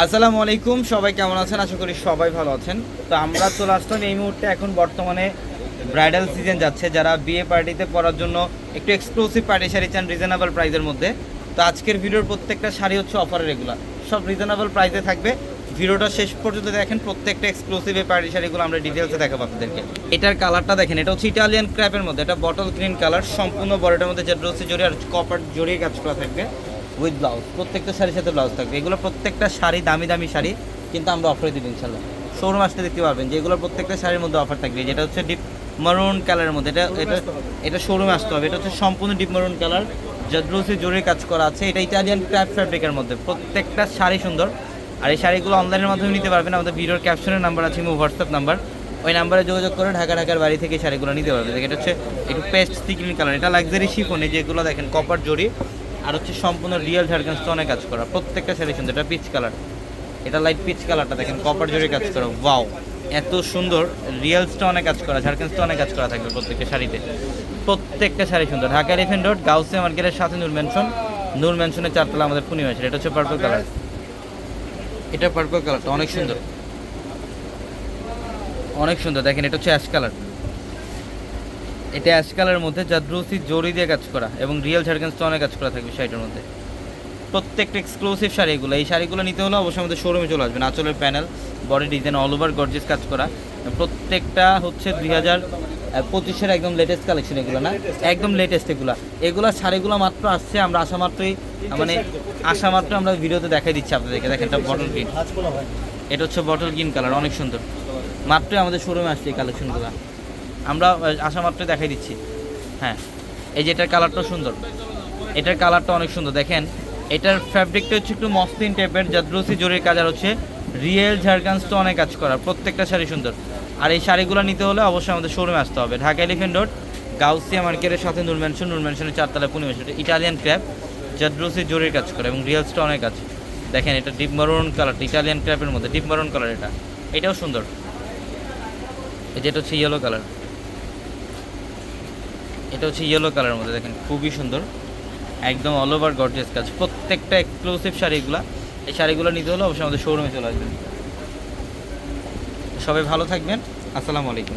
আসসালামু আলাইকুম, সবাই কেমন আছেন? আশা করি সবাই ভালো আছেন। তো আমরা চলে আসলাম, এই মুহূর্তে এখন বর্তমানে ব্রাইডাল সিজন যাচ্ছে। যারা বিয়ে পার্টিতে পরার জন্য একটু এক্সক্লুসিভ পার্টি শাড়ি চান রিজনেবল প্রাইসের মধ্যে। তো আজকের ভিডিওর প্রত্যেকটা শাড়ি হচ্ছে অফারের এগুলো সব রিজনেবল প্রাইসে থাকবে। ভিডিওটা শেষ পর্যন্ত দেখেন, প্রত্যেকটা এক্সক্লুসিভ এই পার্টি শাড়িগুলো আমরা ডিটেলসে দেখাবো আপনাদেরকে। এটার কালারটা দেখেন, এটা হচ্ছে ইটালিয়ান ক্র্যাপের মধ্যে। এটা বটল গ্রিন কালার সম্পূর্ণ বডিটার মধ্যে যেটা রয়েছে জড়িয়ে আর কপার জড়িয়ে কাজ করা থাকবে। উইথ ব্লাউজ প্রত্যেকটা শাড়ির সাথে ব্লাউজ থাকবে। এগুলো প্রত্যেকটা শাড়ি দামি দামি শাড়ি কিন্তু আমরা অফারে দিব ইনশাল্লাহ শোরুম আসতে দেখতে পারবেন যে এগুলো প্রত্যেকটা শাড়ির মধ্যে অফার থাকবে। যেটা হচ্ছে ডিপ মারুন কালারের মধ্যে এটা এটা এটা শোরুমে আসতে হবে। এটা হচ্ছে সম্পূর্ণ ডিপ মারুন কালার জাদ্রুসি জোরে কাজ করা আছে। এটা ইটালিয়ান ক্র্যাপ ফ্যাব্রিকের মধ্যে। প্রত্যেকটা শাড়ি সুন্দর। আর এই শাড়িগুলো অনলাইনের মাধ্যমে নিতে পারবেন। আমাদের ভিডিওর ক্যাপশনের নাম্বার আছে হোয়াটসঅ্যাপ নাম্বার ওই নাম্বারে যোগাযোগ করে ঢাকা ঢাকার বাড়ি থেকে শাড়িগুলো নিতে পারবে এটা হচ্ছে একটু পেস্ট সিগ্রিন কালার এটা লাক্সারি শিফনে যেগুলো দেখেন কপার জড়ি আর হচ্ছে সম্পূর্ণ রিয়েল ঝাড়খান স্টোনে কাজ করা। প্রত্যেকটা শাড়ি সুন্দর এটা পিচ কালার এটা লাইট পিচ কালারটা দেখেন কপার জড়ি কাজ করা। ওয়াও এত সুন্দর রিয়েল স্টোনে কাজ করা ঝাড়খান স্টোনে কাজ করা থাকবে প্রত্যেকটা শাড়িতে। প্রত্যেকটা শাড়ি সুন্দর। ঢাকা এলিফেন্ট রোড গাউসে মার্কেটের সাথে নূর ম্যানশন নূর ম্যানশনের চারতলা আমাদের পূর্ণিমা শাড়ি এটা হচ্ছে পার্পল কালার এটা পার্পল কালারটা অনেক সুন্দর। অনেক সুন্দর। দেখেন এটা হচ্ছে অ্যাশ কালার এটা অ্যাশ কালারের মধ্যে জাদ্রুসি জড়ি দিয়ে কাজ করা এবং রিয়েল ঝাড়খান স্টোনে কাজ করা থাকবে শাড়িটার মধ্যে। প্রত্যেকটা এক্সক্লুসিভ শাড়ি এগুলো। এই শাড়িগুলো নিতে হলে অবশ্যই আমাদের শোরুমে চলে আসবেন। আঁচলের panel body design all over gorgeous কাজ করা। প্রত্যেকটা হচ্ছে দুই হাজার পঁচিশের একদম লেটেস্ট কালেকশন এগুলো, না? একদম লেটেস্ট এগুলো। এগুলো শাড়িগুলো মাত্র আসছে, আমরা আসা মাত্রই মানে আসা মাত্র আমরা ভিডিওতে দেখাই দিচ্ছি আপনাদেরকে। দেখেন, এটা বটল গ্রিন এটা হচ্ছে বটল গ্রিন কালার অনেক সুন্দর। মাত্রই আমাদের শোরুমে আসছে এই কালেকশনগুলো আমরা আসা মাত্রই দেখাই দিচ্ছি। হ্যাঁ এই যে এটার কালারটা সুন্দর। এটার কালারটা অনেক সুন্দর। দেখেন, এটার ফ্যাব্রিকটা হচ্ছে একটু মসলিন টাইপের জাদ্রুসি জরির কাজ, আর হচ্ছে রিয়েল ঝাড়খান অনেক কাজ করা, প্রত্যেকটা শাড়ি সুন্দর। আর এই শাড়িগুলো নিতে হলে অবশ্যই আমাদের শোরুমে আসতে হবে। ঢাকা এলিফেন্ট রোড গাউসিয়া মার্কেটের সাথে নূর ম্যানশন নূর ম্যানশনের চারতলা পূর্ণিমা এটা ইটালিয়ান ক্র্যাপ জাদ্রুসি জরির কাজ করে এবং রিয়েল অনেক কাজ দেখেন, এটা ডিপ মারুন কালার ইটালিয়ান ক্র্যাপের মধ্যে ডিপ মারুন কালার এটা। এটাও সুন্দর। যেটা হচ্ছে ইয়েলো কালার এটা হচ্ছে ইয়েলো কালারের মধ্যে, দেখেন, খুবই সুন্দর। একদম অল ওভার গর্জেস কাজ। প্রত্যেকটা এক্সক্লুসিভ শাড়িগুলো এই শাড়িগুলো নিতে হলে অবশ্যই আমাদের শোরুমে চলে আসবেন। সবাই ভালো থাকবেন। আসসালামু আলাইকুম।